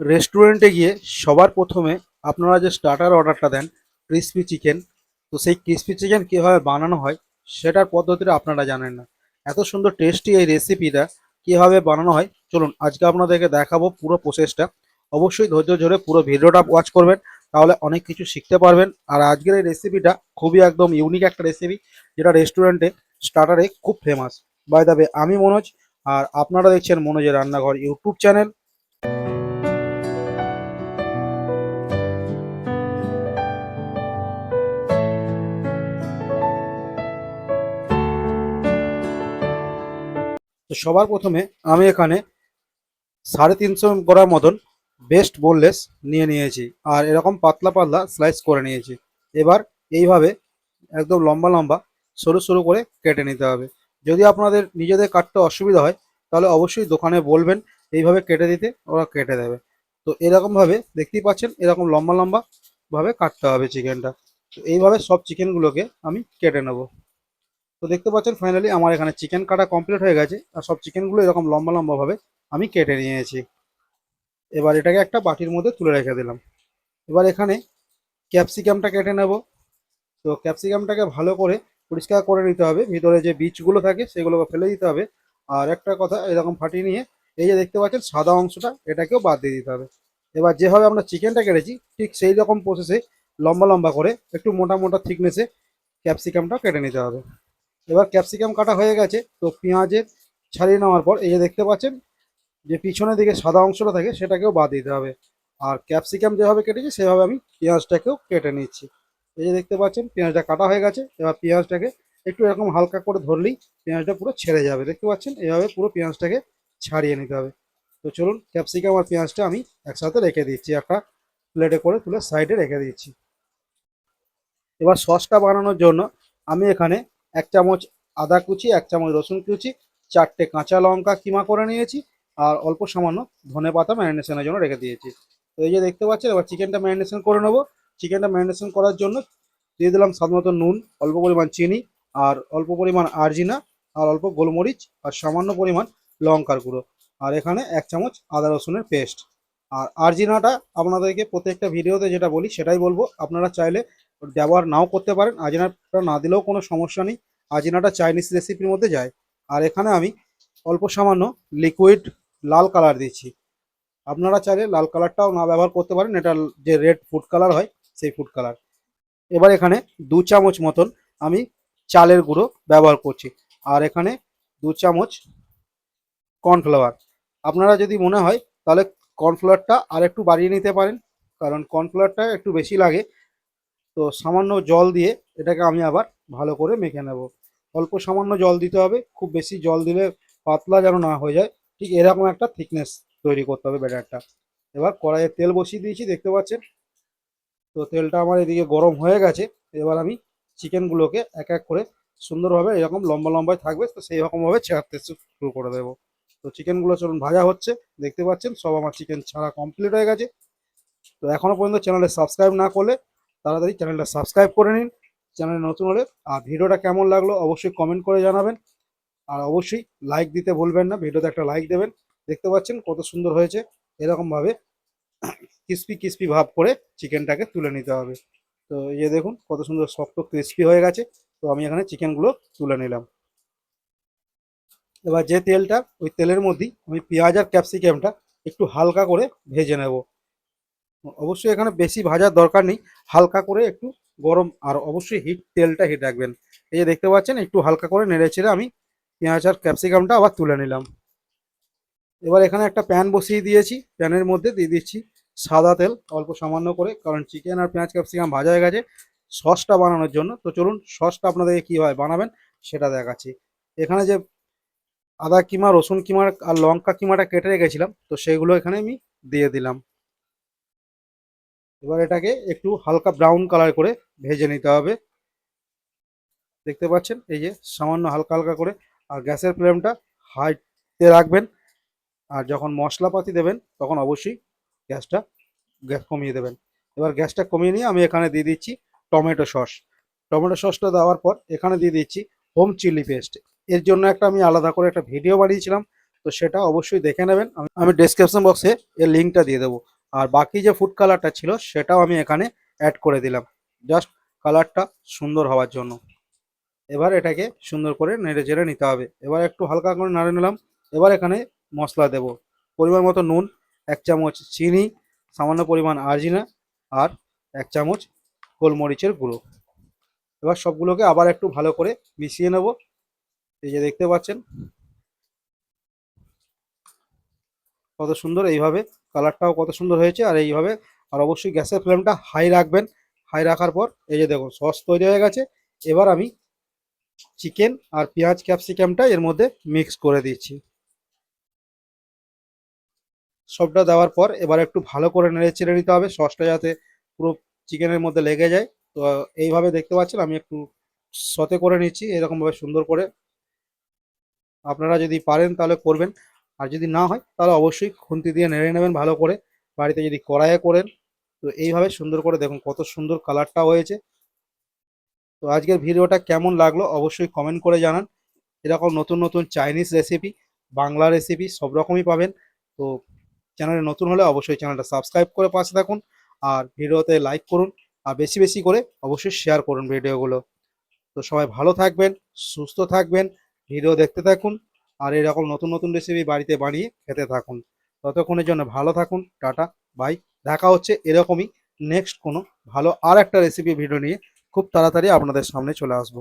রেস্টুরেন্টে গিয়ে সবার প্রথমে আপনারা যে স্টার্টার অর্ডারটা দেন ক্রিসপি চিকেন তো সেই ক্রিসপি চিকেন কীভাবে বানানো হয়, সেটার পদ্ধতিটা আপনারা জানেন না। এত সুন্দর টেস্টি এই রেসিপিটা কীভাবে বানানো হয়, চলুন আজকে আপনাদেরকে দেখাবো পুরো প্রসেসটা অবশ্যই ধৈর্য ধরে পুরো ভিডিওটা ওয়াচ করবেন, তাহলে অনেক কিছু শিখতে পারবেন। আর আজকের এই রেসিপিটা খুবই একদম ইউনিক একটা রেসিপি যেটা রেস্টুরেন্টে স্টার্টারে খুব ফেমাস বাই দাবে আমি মনোজ, আর আপনারা দেখছেন মনোজের রান্নাঘর ইউটিউব চ্যানেল তো সবার প্রথমে আমি এখানে সাড়ে তিনশো গ্রাম মতন বেস্ট বোনলেস নিয়ে নিয়েছি। আর এরকম পাতলা পাতলা স্লাইস করে নিয়েছি। এবার এইভাবে একদম লম্বা লম্বা সরু সরু করে কেটে নিতে হবে। যদি আপনাদের নিজেদের কাটতে অসুবিধা হয়, তাহলে অবশ্যই দোকানে বলবেন, এইভাবে কেটে দিতে ওরা কেটে দেবে। তো এরকমভাবে দেখতেই পাচ্ছেন, এরকম লম্বা লম্বাভাবে কাটতে হবে চিকেনটা তো এইভাবে সব চিকেনগুলোকে আমি কেটে নেব। তো দেখতে পাচ্ছেন ফাইনালি আমার এখানে চিকেন কাটা কমপ্লিট হয়ে গেছে। আর সব চিকেনগুলো এরকম লম্বা লম্বাভাবে আমি কেটে নিয়েছি। এবার এটাকে একটা বাটির মধ্যে তুলে রেখে দিলাম। এবার এখানে ক্যাপসিকামটা কেটে নেব। তো ক্যাপসিকামটাকে ভালো করে পরিষ্কার করে নিতে হবে। ভিতরে যে বীজগুলো থাকে সেগুলোকে ফেলে দিতে হবে। আর একটা কথা এরকম ফাটিয়ে নিয়ে, এই যে দেখতে পাচ্ছেন, সাদা অংশটা এটাকেও বাদ দিয়ে দিতে হবে। এবার যেভাবে আমরা চিকেনটা কেটেছি, ঠিক সেই রকম প্রসেসে লম্বা লম্বা করে একটু মোটা মোটা থিকনেসে ক্যাপসিকামটা কেটে নিতে হবে। এবার ক্যাপসিকাম কাটা হয়ে গেছে, তো পেঁয়াজের ছাড়িয়ে নেওয়ার পর এই যে দেখতে পাচ্ছেন, যে পিছনের দিকে সাদা অংশটা থাকে সেটাকেও বাদ দিতে হবে। আর ক্যাপসিকাম যেভাবে কেটেছি সেভাবে আমি পেঁয়াজটাকেও কেটে নিচ্ছি। এই যে দেখতে পাচ্ছেন, পেঁয়াজটা কাটা হয়ে গেছে, এবার পেঁয়াজটাকে একটু এরকম হালকা করে ধরলেই পেঁয়াজটা পুরো ছেড়ে যাবে। দেখতে পাচ্ছেন, এভাবে পুরো পেঁয়াজটাকে ছাড়িয়ে নিতে হবে। তো চলুন ক্যাপসিকাম আর পেঁয়াজটা আমি একসাথে রেখে দিচ্ছি, একটা প্লেটে করে তুলে সাইডে রেখে দিচ্ছি। এবার সসটা বানানোর জন্য আমি এখানে এক চামচ আদা কুচি, এক চামচ রসুন কুচি, চারটে কাঁচা লঙ্কা কিমা করে নিয়েছি আর অল্প সামান্য ধনে পাতা ম্যারিনেশনের জন্য রেখে দিয়েছি। তো এই যে দেখতে পাচ্ছেন, এবার চিকেনটা ম্যারিনেশন করে নেব। চিকেনটা ম্যারিনেশন করার জন্য দিয়ে দিলাম মতো নুন, অল্প পরিমাণ চিনি আর অল্প পরিমাণ আরজিনা আর অল্প গোলমরিচ আর সামান্য পরিমাণ লঙ্কার গুঁড়ো। আর এখানে এক চামচ আদা রসুনের পেস্ট। আর আরজিনাটা আপনাদেরকে প্রত্যেকটা ভিডিওতে যেটা বলি সেটাই বলব। আপনারা চাইলে ব্যবহার নাও করতে পারেন। আজিনাটা না দিলেও কোনো সমস্যা নেই। আজিনাটা চাইনিজ রেসিপির মধ্যে যায়। আর এখানে আমি অল্প সামান্য লিকুইড লাল কালার দিচ্ছি আপনারা চাইলে লাল কালারটাও না ব্যবহার করতে পারেন, এটা যে রেড ফুড কালার হয়, সেই ফুড কালার এবার এখানে দু চামচ মতন আমি চালের গুঁড়ো ব্যবহার করছি। আর এখানে দু চামচ কর্নফ্লাওয়ার আপনারা যদি মনে হয়, তাহলে কর্নফ্লাওয়ারটা আর একটু বাড়িয়ে নিতে পারেন, কারণ কর্নফ্লাওয়ারটা একটু বেশি লাগে। তো সামান্য জল দিয়ে এটাকে আমি আবার ভালো করে মেখে নেব। অল্প সামান্য জল দিতে হবে, খুব বেশি জল দিলে পাতলা যেন না হয়ে যায়। ঠিক এরকম একটা থিকনেস তৈরি করতে হবে ব্যাটারটা। এবার কড়াইয়ে তেল বসিয়ে দিয়েছি, দেখতে পাচ্ছেন? তো তেলটা আমার এদিকে গরম হয়ে গেছে। এবার আমি চিকেনগুলোকে এক এক করে সুন্দরভাবে এরকম লম্বা লম্বায় থাকবে, তো সেই রকমভাবে ছাড়তে শুরু করে দেবো। তো চিকেনগুলো চলুন ভাজা হচ্ছে, দেখতে পাচ্ছেন? সব আমার চিকেন ছাড়া কমপ্লিট হয়ে গেছে। তো এখনও পর্যন্ত চ্যানেলে সাবস্ক্রাইব না করলে তাড়াতাড়ি চ্যানেলটা সাবস্ক্রাইব করে নিন। চ্যানেলে নতুন হলে আর ভিডিওটা কেমন লাগল অবশ্যই কমেন্ট করে জানাবেন। আর অবশ্যই লাইক দিতে ভুলবেন না, ভিডিওতে একটা লাইক দেবেন। দেখতে পাচ্ছেন কত সুন্দর হয়েছে। এরকমভাবে ক্রিস্পি ক্রিস্পি ভাব করে চিকেনটাকে তুলে নিতে হবে। তো এই দেখুন কত সুন্দর শক্ত ক্রিস্পি হয়ে গেছে। তো আমি এখানে চিকেনগুলো তুলে নিলাম। এবার যে তেলটা, ওই তেলের মধ্যেই আমি পেঁয়াজ আর ক্যাপসিকামটা একটু হালকা করে ভেজে নেব। অবশ্যই এখানে বেশি ভাজার দরকার নেই। হালকা করে একটু গরম আর অবশ্যই হিট তেলটা হিট রাখবেন। এই যে দেখতে পাচ্ছেন, একটু হালকা করে নেড়ে ছেড়ে আমি পেঁয়াজ আর ক্যাপসিকামটা আবার তুলে নিলাম। এবার এখানে একটা প্যান বসিয়ে দিয়েছি। প্যানের মধ্যে দিয়ে দিচ্ছি সাদা তেল, অল্প সামান্য করে, কারণ চিকেন আর পেঁয়াজ ক্যাপসিকাম ভাজা হয়ে গেছে সসটা বানানোর জন্য। তো চলুন সসটা আপনাদেরকে কীভাবে বানাবেন সেটা দেখাচ্ছি। এখানে যে আদা কিমা, রসুন কিমা আর লঙ্কা কিমাটা কেটে রেখেছিলাম, তো সেগুলো এখানে আমি দিয়ে দিলাম। এবার এটাকে একটু হালকা ব্রাউন কালার করে ভেজে নিতে হবে। দেখতে পাচ্ছেন? এই যে সামান্য হালকা হালকা করে। আর গ্যাসের ফ্লেমটা হাইতে রাখবেন। আর যখন মশলাপাতি দেবেন, তখন অবশ্যই গ্যাসটা গ্যাস কমিয়ে দেবেন। এবার গ্যাসটা কমিয়ে নিয়ে আমি এখানে দিয়ে দিচ্ছি টমেটো সস। টমেটো সসটা দেওয়ার পর এখানে দিয়ে দিচ্ছি হোম চিলি পেস্ট এর জন্য একটা আমি আলাদা করে একটা ভিডিও বানিয়েছিলাম। তো সেটা অবশ্যই দেখে নেবেন। আমি ডেসক্রিপশন বক্সে এর লিঙ্কটা দিয়ে দেবো। আর বাকি যে ফুড কালারটা ছিল, সেটাও আমি এখানে অ্যাড করে দিলাম। জাস্ট কালারটা সুন্দর হওয়ার জন্য। এবার এটাকে সুন্দর করে নেড়ে চেড়ে নিতে হবে। এবার একটু হালকা করে নাড়ে নিলাম। এবার এখানে মশলা দেব। পরিমাণ মতো নুন, এক চামচ চিনি, সামান্য পরিমাণ আরজিনা আর এক চামচ গোলমরিচের গুঁড়ো। এবার সবগুলোকে আবার একটু ভালো করে মিশিয়ে নেব। এই যে দেখতে পাচ্ছেন কত সুন্দর এইভাবে কালারটাও কত সুন্দর হয়েছে আর এইভাবে, আর অবশ্যই গ্যাসের ফ্লেমটা হাই রাখবেন। হাই রাখার পর এই যে দেখুন, সস তৈরি হয়ে গেছে। এবার আমি চিকেন আর পেঁয়াজ ক্যাপসিকামটা এর মধ্যে মিক্স করে দিচ্ছি। সবটা দেওয়ার পর এবার একটু ভালো করে নেড়ে চেড়ে নিতে হবে। সসটা যাতে পুরো চিকেনের মধ্যে লেগে যায়। তো এইভাবে দেখতে পাচ্ছেন, আমি একটু সতে করে নিচ্ছি, এরকমভাবে সুন্দর করে। আপনারা যদি পারেন তাহলে করবেন। আর যদি না হয়, তাহলে অবশ্যই খুন্তি দিয়ে নেড়ে নেবেন ভালো করে। বাড়িতে যদি কড়াইয়ে করেন, তো এইভাবে সুন্দর করে দেখুন কত সুন্দর কালারটা হয়েছে। তো আজকের ভিডিওটা কেমন লাগল অবশ্যই কমেন্ট করে জানান। এরকম নতুন নতুন চাইনিজ রেসিপি বাংলা রেসিপি সব রকমই পাবেন। তো চ্যানেলে নতুন হলে অবশ্যই চ্যানেলটা সাবস্ক্রাইব করে পাশে থাকুন আর ভিডিওতে লাইক করুন আর বেশি বেশি করে অবশ্যই শেয়ার করুন ভিডিওগুলো তো সবাই ভালো থাকবেন, সুস্থ থাকবেন, ভিডিও দেখতে থাকুন। আর এরকম নতুন নতুন রেসিপি বাড়িতে বানিয়ে খেতে থাকুন। ততক্ষণের জন্য ভালো থাকুন, টাটা বাই দেখা হচ্ছে এরকমই নেক্সট কোনো ভালো আর একটা রেসিপি ভিডিও নিয়ে। খুব তাড়াতাড়ি আপনাদের সামনে চলে আসব।